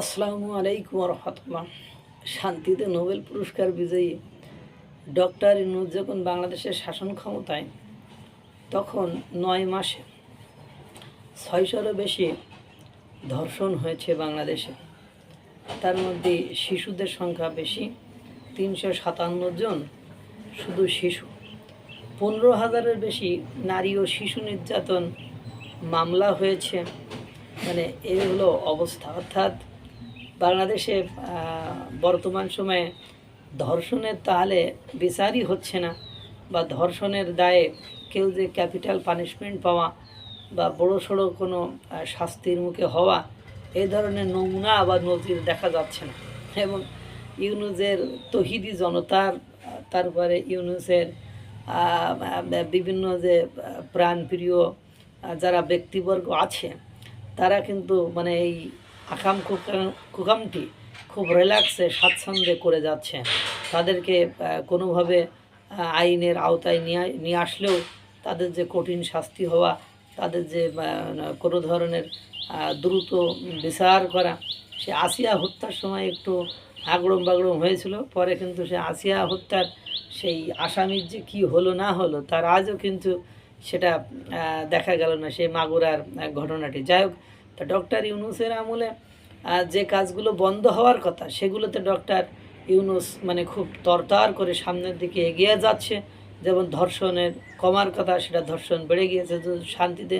আসসালামু আলাইকুম রহমতুল্লাহ শান্তিতে নোবেল পুরস্কার বিজয়ী ডক্টর ইনুজ যখন বাংলাদেশের শাসন ক্ষমতায়, তখন নয় মাসে ছয়শোরও বেশি ধর্ষণ হয়েছে বাংলাদেশে। তার মধ্যে শিশুদের সংখ্যা বেশি, তিনশো সাতান্ন জন শুধু শিশু। পনেরো হাজারের বেশি নারী ও শিশু নির্যাতন মামলা হয়েছে। মানে এই হলো অবস্থা। অর্থাৎ বাংলাদেশে বর্তমান সময়ে ধর্ষণের তাহলে বিচারই হচ্ছে না বা ধর্ষণের দায়ে কেউ যে ক্যাপিটাল পানিশমেন্ট পাওয়া বা বড় সড়ো কোনো শাস্তির মুখে হওয়া এই ধরনের নমুনা বা নজির দেখা যাচ্ছে না। এবং ইউনুসের তহিদি জনতার, তারপরে ইউনুসের বিভিন্ন যে প্রাণপ্রিয় যারা ব্যক্তিবর্গ আছে, তারা কিন্তু মানে এই আকাম কুকাম- কুকামটি খুব রিল্যাক্সে স্বাচ্ছন্দ্যে করে যাচ্ছে। তাদেরকে কোনোভাবে আইনের আওতায় নিয়ে নিয়ে আসলেও তাদের যে কঠিন শাস্তি হওয়া, তাদের যে কোনো ধরনের দ্রুত বিচার করা, সে আসিয়া হত্যার সময় একটু আগড়ম বাগড়ম হয়েছিল। পরে কিন্তু সে আসিয়া হত্যার সেই আসামির যে কি হলো না হলো, তার আজও কিন্তু সেটা দেখা গেল না, সেই মাগুরার ঘটনাটি। যাই হোক তা ডক্টর ইউনুসের আমলে যে কাজগুলো বন্ধ হওয়ার কথা, সেগুলোতে ডক্টর ইউনুস মানে খুব তরতার করে সামনের দিকে এগিয়ে যাচ্ছে। যেমন ধর্ষণের কমার কথা, সেটা ধর্ষণ বেড়ে গিয়েছে। শান্তিতে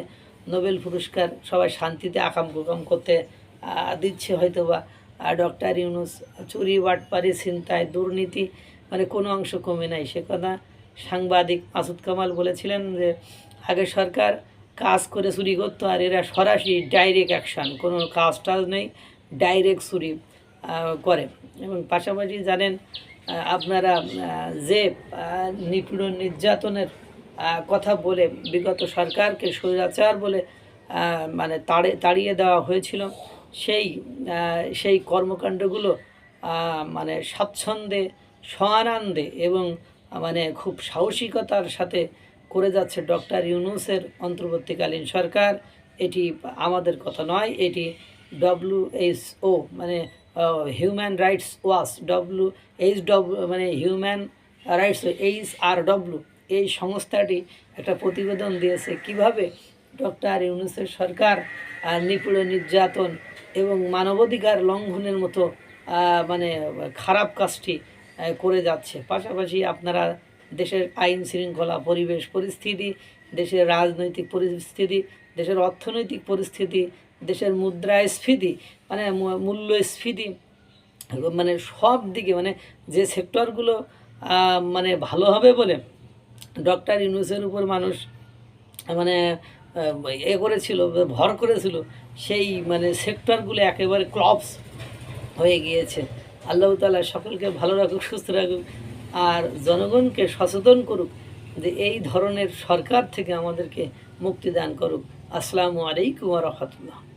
নোবেল পুরস্কার সবাই শান্তিতে আকাম কুকাম করতে দিচ্ছে হয়তো বা ডক্টর ইউনুস চুরি, বাটপারি, ছিনতাই, দুর্নীতি মানে কোনো অংশ কমে নাই। সে কথা সাংবাদিক মাসুদ কামাল বলেছিলেন যে, আগে সরকার কাজ করে চুরি করতো আর এরা সরাসরি ডাইরেক্ট অ্যাকশান কোনো কাজ টাজ নেই ডাইরেক্ট চুরি করে। এবং পাশাপাশি জানেন আপনারা যে নিপীড়ন নির্যাতনের কথা বলে বিগত সরকারকে স্বৈরাচার বলে মানে তাড়ে, তাড়িয়ে দেওয়া হয়েছিল, সেই সেই কর্মকাণ্ডগুলো মানে স্বাচ্ছন্দ্যে সহানন্দে এবং মানে খুব সাহসিকতার সাথে করে যাচ্ছে ডক্টর ইউনুসের অন্তর্বর্তীকালীন সরকার। এটি আমাদের কথা নয়, এটি ডব্লিউএইচও মানে human rights watch W H W মানে human rights H R W এই সংস্থাটি একটা প্রতিবেদন দিয়েছে কীভাবে ডক্টর ইউনুসের সরকার নিপীড়ন নির্যাতন এবং মানবাধিকার লঙ্ঘনের মতো মানে খারাপ কাজটি করে যাচ্ছে। পাশাপাশি আপনারা দেশের আইন শৃঙ্খলা, পরিবেশ পরিস্থিতি, দেশের রাজনৈতিক পরিস্থিতি, দেশের অর্থনৈতিক পরিস্থিতি, দেশের মুদ্রাস্ফীতি মানে মূল্যস্ফীতি মানে সব দিকে মানে যে সেক্টরগুলো মানে ভালো হবে বলে ডক্টর ইউনুসের উপর মানুষ মানে এ করেছিল, ভর করেছিল, সেই মানে সেক্টরগুলো একেবারে ক্লপস হয়ে গিয়েছে। আল্লাহ তালা সকলকে ভালো রাখুক, সুস্থ রাখুক। আর জনগণকে সচেতন করুক যে এই ধরনের সরকার থেকে আমাদেরকে মুক্তি দান করুক। আসসালামু আলাইকুম রহমতুল্লাহ।